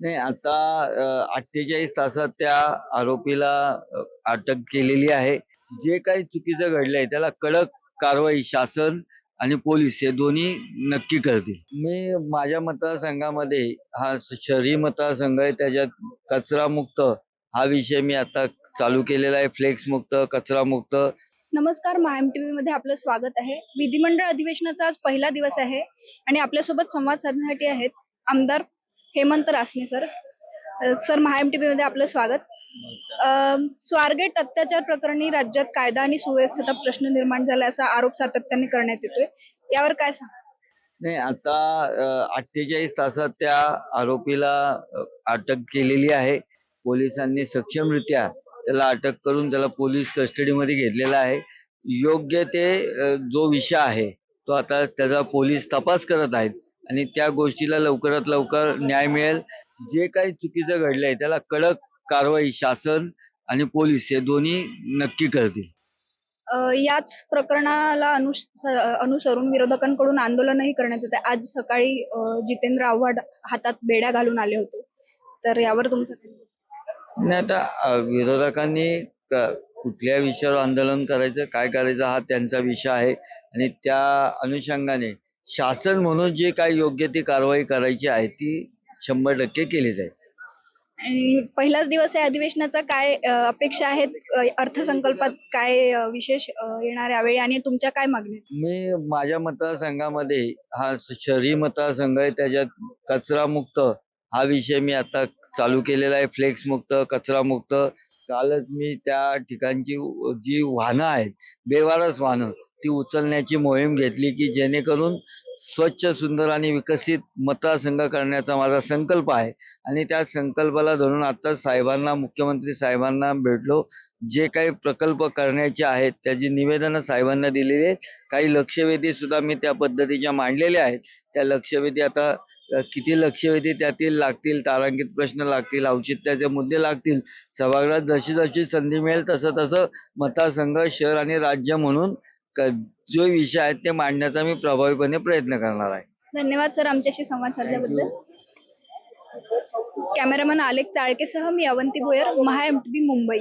नाही आता अठ्ठेचाळीस तासात त्या आरोपीला अटक केलेली आहे. जे काही चुकीचं घडलंय त्याला कडक कारवाई शासन आणि पोलीस हे दोन्ही नक्की करतील. मी माझ्या मतदारसंघामध्ये हा शहरी मतदारसंघ आहे त्याच्यात कचरा मुक्त हा विषय मी आता चालू केलेला आहे फ्लेक्स मुक्त कचरा मुक्त नमस्कार महाएम टीव्ही मध्ये आपलं स्वागत आहे. विधिमंडळ अधिवेशनाचा आज पहिला दिवस आहे आणि आपल्यासोबत संवाद साधण्यासाठी आहेत आमदार Hemant Rasane sir. Sir Maha M TV मध्ये आपलं स्वागत. अ, स्वारगेट अत्याचार प्रकरणी राज्यात कायदा आणि सुव्यवस्थेचा प्रश्न निर्माण झाला असा आरोप सातत्याने करण्यात येतोय. यावर काय सांग? नाही आता अठ्ठेचाळीस तासात त्या आरोपीला अ, अटक केलेली आहे. पोलिसांनी सक्षमरित्या त्याला अटक करून त्याला पोलीस कस्टडीमध्ये घेतलेला आहे. योग्य ते अ, जो विषय आहे तो आता त्याचा पोलीस तपास करत आहेत. आणि त्या गोष्टीला लवकरात लवकर न्याय मिळेल. जे काही चुकीचं घडलंय त्याला कडक कारवाई शासन आणि पोलीस हे दोन्ही नक्की करतील. याच प्रकरणाला अनुस अनुसरून विरोधकांकडून आंदोलनही करण्यात येत आज सकाळी जितेंद्र आव्हाड हातात बेड्या घालून आले होते. तर यावर तुमचं? नाही आता विरोधकांनी कुठल्या विषयावर आंदोलन करायचं काय करायचं हा त्यांचा विषय आहे. आणि त्या अनुषंगाने शासन म्हणून जे काही योग्य ती कारवाई करायची आहे ती शंभर टक्के केली जाईल. आणि पहिलाच दिवस आहे अधिवेशनाचा काय अ, अपेक्षा आहेत? अ, अर्थसंकल्पात काय अ, विशेष अ, येणार यावेळी? आणि तुमच्या काय मागण्या आहेत? मी माझ्या मतदारसंघामध्ये हा शहरी मतदारसंघ आहे त्याच्यात कचरा मुक्त हा विषय मी आता चालू केलेला आहे फ्लेक्स मुक्त कचरा मुक्त कालच मी त्या ठिकाणची जी वाहनं आहेत बेवारस वाहनं ती उचलण्याची मोहीम घेतली की जेणेकरून स्वच्छ सुंदर आणि विकसित मतदारसंघ करण्याचा माझा संकल्प आहे. आणि त्या संकल्पाला धरून आता साहेबांना मुख्यमंत्री साहेबांना भेटलो. जे काही प्रकल्प करण्याचे आहेत त्याची निवेदनं साहेबांना दिलेली आहेत. काही लक्षवेधी सुद्धा मी त्या पद्धतीच्या मांडलेल्या आहेत. त्या लक्षवेधी आता किती लक्षवेधी त्यातील लागतील तारांकित प्रश्न लागतील औचित्याचे मुद्दे लागतील. सभागृहात जशी जशी संधी मिळेल तसं तसं मतदारसंघ शहर आणि राज्य म्हणून जो विषय आहेत ते मांडण्याचा मी प्रभावीपणे प्रयत्न करणार आहे. धन्यवाद सर आमच्याशी संवाद साधल्याबद्दल. कॅमेरामन आलेख चाळकेसह मी अवंती भोयर महा एम मुंबई.